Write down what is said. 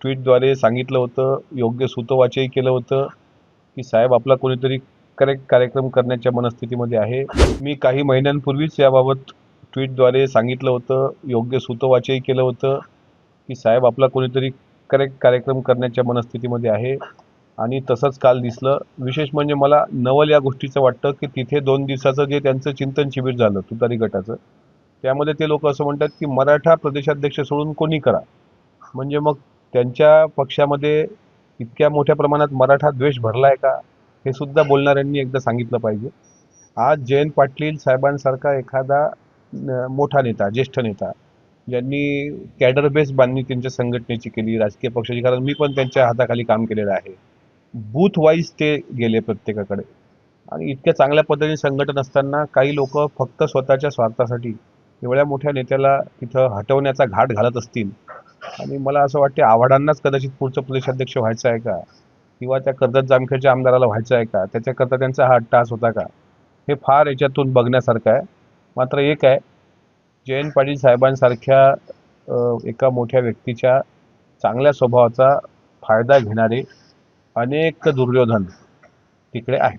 ट्विटद्वारे सांगितलं होतं योग्य सुतवाचही केलं होतं की साहेब आपला कोणीतरी करेक्ट कार्यक्रम करण्याच्या मनस्थितीमध्ये आहे. मी काही महिन्यांपूर्वीच याबाबत ट्विटद्वारे सांगितलं होतं योग्य सुतवाचही केलं होतं की साहेब आपला कोणीतरी करेक्ट कार्यक्रम करण्याच्या मनस्थितीमध्ये आहे. आणि तसंच काल दिसलं. विशेष म्हणजे मला नवल या गोष्टीचं वाटतं की तिथे दोन दिवसाचं जे त्यांचं चिंतन शिबिर झालं तुतारी गटाचं त्यामध्ये ते लोक असं म्हणतात की मराठा प्रदेशाध्यक्ष सोडून कोणी करा? म्हणजे मग त्यांच्या पक्षामध्ये इतक्या मोठ्या प्रमाणात मराठा द्वेष भरला आहे का हे सुद्धा बोलणाऱ्यांनी एकदा सांगितलं पाहिजे. आज जयंत पाटील साहेबांसारखा एखादा मोठा नेता ज्येष्ठ नेता ज्यांनी कॅडर बेस बांधणी त्यांच्या संघटनेची केली राजकीय पक्षाची कारण मी पण त्यांच्या हाताखाली काम केलेलं आहे. बूथ वाईज ते गेले प्रत्येकाकडे. आणि इतक्या चांगल्या पद्धतीने संघटन असताना काही लोक फक्त स्वतःच्या स्वार्थासाठी एवढ्या मोठ्या नेत्याला तिथं हटवण्याचा घाट घालत असतील आणि मला असं वाटते आव्हाडांनाच कदाचित पुढचं प्रदेशाध्यक्ष व्हायचं आहे का? किंवा त्या कर्जत जामखेडच्या आमदाराला व्हायचं आहे का? त्याच्याकरता त्यांचा हा अट्टास होता का? हे फार याच्यातून बघण्यासारखं आहे. मात्र एक आहे जयंत पाटील साहेबांसारख्या एका मोठ्या व्यक्तीच्या चांगल्या स्वभावाचा फायदा घेणारे अनेक दुर्योधन तिकडे आहेत.